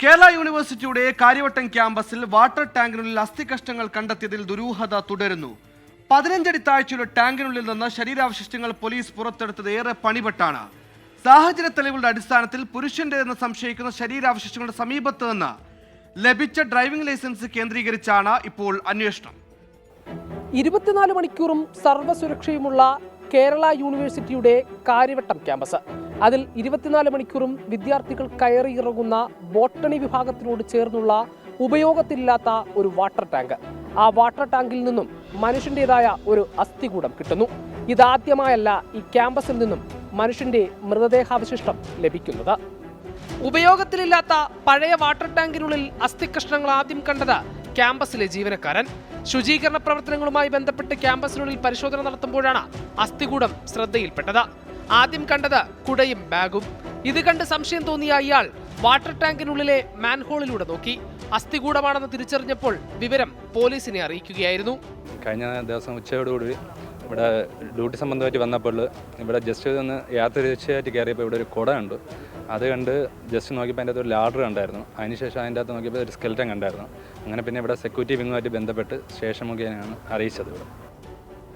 കേരള യൂണിവേഴ്സിറ്റിയുടെ കാര്യവട്ടം ക്യാമ്പസിൽ വാട്ടർ ടാങ്കിനുള്ളിൽ അസ്ഥികഷ്ണങ്ങൾ കണ്ടെത്തിയതിൽ ദുരൂഹത തുടരുന്നു. പതിനഞ്ചടി താഴ്ചയുടെ ടാങ്കിനുള്ളിൽ നിന്ന് ശരീരാവശിഷ്ടങ്ങൾ പോലീസ് പുറത്തെടുത്തത് ഏറെ പണിപെട്ടാണ് സാഹചര്യ തെളിവുകളുടെ അടിസ്ഥാനത്തിൽ പുരുഷന്റേതെന്ന് സംശയിക്കുന്ന ശരീരാവശിഷ്ടങ്ങളുടെ സമീപത്ത് നിന്ന് ലഭിച്ച ഡ്രൈവിംഗ് ലൈസൻസ് കേന്ദ്രീകരിച്ചാണ് ഇപ്പോൾ അന്വേഷണം. ഇരുപത്തിനാല് മണിക്കൂറും സർവസുരക്ഷയുമുള്ള കേരള യൂണിവേഴ്സിറ്റിയുടെ കാര്യവട്ടം ക്യാമ്പസ്. അതിൽ ഇരുപത്തിനാല് മണിക്കൂറും വിദ്യാർത്ഥികൾ കയറിയിറങ്ങുന്ന ബോട്ടണി വിഭാഗത്തിനോട് ചേർന്നുള്ള ഉപയോഗത്തിലില്ലാത്ത ഒരു വാട്ടർ ടാങ്ക്. ആ വാട്ടർ ടാങ്കിൽ നിന്നും മനുഷ്യന്റെതായ ഒരു അസ്ഥികൂടം കിട്ടുന്നു. ഇതാദ്യമായല്ല ഈ ക്യാമ്പസിൽ നിന്നും മനുഷ്യന്റെ മൃതദേഹാവശിഷ്ടം ലഭിക്കുന്നത്. ഉപയോഗത്തിലില്ലാത്ത പഴയ വാട്ടർ ടാങ്കിനുള്ളിൽ അസ്ഥികഷ്ണങ്ങൾ ആദ്യം കണ്ടത് ക്യാമ്പസിലെ ജീവനക്കാരൻ. ശുചീകരണ പ്രവർത്തനങ്ങളുമായി ബന്ധപ്പെട്ട് ക്യാമ്പസിനുള്ളിൽ പരിശോധന നടത്തുമ്പോഴാണ് അസ്ഥികൂടം ശ്രദ്ധയിൽപ്പെട്ടത്. ആദ്യം കണ്ടത് കുടയും ബാഗും. ഇത് കണ്ട് സംശയം തോന്നിയ ഇയാൾ വാട്ടർ ടാങ്കിനുള്ളിലെ മാൻഹോളിലൂടെ നോക്കി. അസ്ഥികൂടമാണെന്ന് തിരിച്ചറിഞ്ഞപ്പോൾ വിവരം പോലീസിനെ അറിയിക്കുകയായിരുന്നു. കഴിഞ്ഞ ദിവസം ഉച്ചയോടുകൂടി ഇവിടെ ഡ്യൂട്ടി സംബന്ധമായിട്ട് വന്നപ്പോൾ ഇവിടെ ജസ്റ്റ് ഒന്ന് യാത്ര തീർച്ചയായിട്ട് കയറിയപ്പോൾ ഇവിടെ ഒരു കുട ഉണ്ട് അത് കണ്ട് ജസ്റ്റ് നോക്കിയപ്പോൾ അതിന്റെ അകത്ത് ഒരു ലാഡർ കണ്ടായിരുന്നു. അതിനുശേഷം അതിന്റെ അകത്ത് നോക്കിയപ്പോൾ ഒരു സ്കെൽറ്റൻ കണ്ടായിരുന്നു. അങ്ങനെ പിന്നെ ഇവിടെ സെക്യൂരിറ്റി വിങ്ങുമായിട്ട് ബന്ധപ്പെട്ട് സ്റ്റേഷൻ മുഖേനയാണ് അറിയിച്ചത് ഇവിടെ.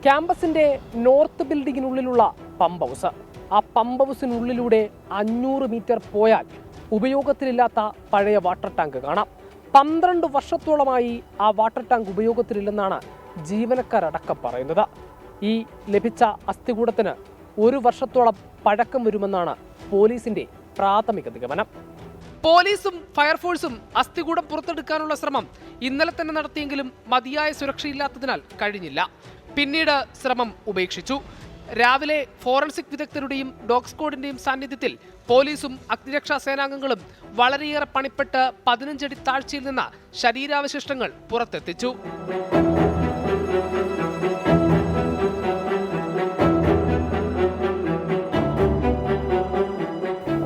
ക്യാമ്പസിന്റെ നോർത്ത് ബിൽഡിങ്ങിനുള്ളിലുള്ള പമ്പ് ഹൗസ്. ആ പമ്പ് ഹൗസിനുള്ളിലൂടെ അഞ്ഞൂറ് മീറ്റർ പോയാൽ ഉപയോഗത്തിലില്ലാത്ത പഴയ വാട്ടർ ടാങ്ക് കാണാം. പന്ത്രണ്ട് വർഷത്തോളമായി ആ വാട്ടർ ടാങ്ക് ഉപയോഗത്തിലില്ലെന്നാണ് ജീവനക്കാരടക്കം പറയുന്നത്. ഈ ലഭിച്ച അസ്ഥികൂടത്തിന് ഒരു വർഷത്തോളം പഴക്കം വരുമെന്നാണ് പോലീസിന്റെ പ്രാഥമിക നിഗമനം. പോലീസും ഫയർഫോഴ്സും അസ്ഥികൂടം പുറത്തെടുക്കാനുള്ള ശ്രമം ഇന്നലെ തന്നെ നടത്തിയെങ്കിലും മതിയായ സുരക്ഷയില്ലാത്തതിനാൽ കഴിഞ്ഞില്ല. പിന്നീട് ശ്രമം ഉപേക്ഷിച്ചു. രാവിലെ ഫോറൻസിക് വിദഗ്ധരുടെയും ഡോഗ് സ്ക്വാഡിന്റെയും സാന്നിധ്യത്തിൽ പോലീസും അഗ്നിരക്ഷാ സേനാംഗങ്ങളും വളരെയേറെ പണിപ്പെട്ട് പതിനഞ്ചടി താഴ്ചയിൽ നിന്ന് ശരീരാവശിഷ്ടങ്ങൾ പുറത്തെത്തിച്ചു.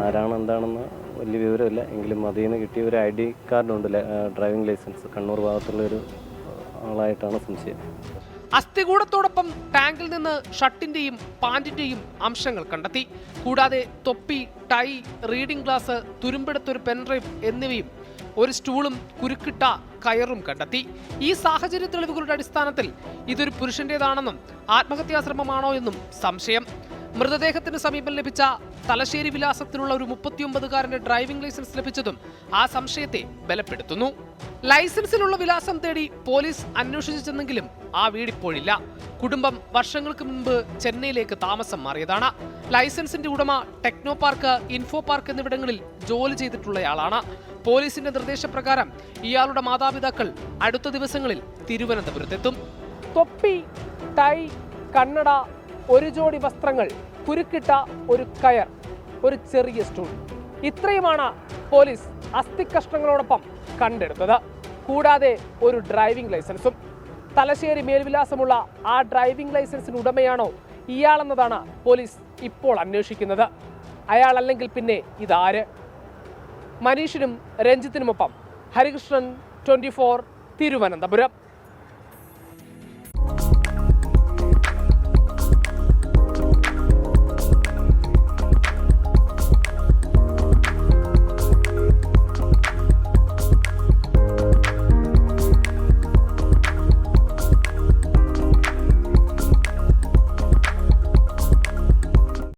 ആരാണ് എന്താണെന്ന് വലിയ വിവരമില്ല. എങ്കിലും അതിൽ നിന്ന് കിട്ടിയ ഒരു ഐ ഡി കാർഡുണ്ട് ഡ്രൈവിംഗ് ലൈസൻസ് കണ്ണൂർ ഭാഗത്തുള്ള ഒരു ആളായിട്ടാണ് സംശയം. അസ്ഥികൂടത്തോടൊപ്പം ടാങ്കിൽ നിന്ന് ഷർട്ടിന്റെയും പാന്റിന്റെയും അംശങ്ങൾ കണ്ടെത്തി. കൂടാതെ തൊപ്പി ടൈ റീഡിംഗ് ഗ്ലാസ് തുരുമ്പെടുത്തൊരു പെൻഡ്രൈവ് എന്നിവയും ഒരു സ്റ്റൂളും കുരുക്കിട്ട കയറും കണ്ടെത്തി. ഈ സാഹചര്യ തെളിവുകളുടെ അടിസ്ഥാനത്തിൽ ഇതൊരു പുരുഷന്റേതാണെന്നും ആത്മഹത്യാശ്രമമാണോ എന്നും സംശയം. മൃതദേഹത്തിന് സമീപം ലഭിച്ച തലശ്ശേരി വിലാസത്തിലുള്ള ഒരു മുപ്പത്തിയൊമ്പതുകാരന്റെ ഡ്രൈവിംഗ് ലൈസൻസ് ലഭിച്ചതും ആ സംശയത്തെ ബലപ്പെടുത്തുന്നു. ലൈസൻസിലുള്ള വിലാസം തേടി പോലീസ് അന്വേഷിച്ചു ചെന്നെങ്കിലും ആ വീടിപ്പോഴില്ല. കുടുംബം വർഷങ്ങൾക്ക് മുൻപ് ചെന്നൈയിലേക്ക് താമസം മാറിയതാണ്. ലൈസൻസിന്റെ ഉടമ ടെക്നോ പാർക്ക് ഇൻഫോ പാർക്ക് എന്നിവിടങ്ങളിൽ ജോലി ചെയ്തിട്ടുള്ളയാളാണ്. പോലീസിന്റെ നിർദ്ദേശപ്രകാരം ഇയാളുടെ മാതാപിതാക്കൾ അടുത്ത ദിവസങ്ങളിൽ തിരുവനന്തപുരത്തെത്തും. തൊപ്പി ടൈ കണ്ണട ഒരു ജോഡി വസ്ത്രങ്ങൾ കുരുക്കിട്ട ഒരു കയർ ഒരു ചെറിയ സ്റ്റൂൾ. ഇത്രയുമാണ് പോലീസ് അസ്ഥികഷ്ണങ്ങളോടൊപ്പം കണ്ടെടുത്തത്. കൂടാതെ ഒരു ഡ്രൈവിംഗ് ലൈസൻസും. തലശ്ശേരി മേൽവിലാസമുള്ള ആ ഡ്രൈവിംഗ് ലൈസൻസിന് ഉടമയാണോ ഇയാളെന്നതാണ് പോലീസ് ഇപ്പോൾ അന്വേഷിക്കുന്നത്. അയാൾ അല്ലെങ്കിൽ പിന്നെ ഇതാര്? മനീഷിനും രഞ്ജിത്തിനുമൊപ്പം ഹരികൃഷ്ണൻ ട്വന്റി ഫോർ തിരുവനന്തപുരം.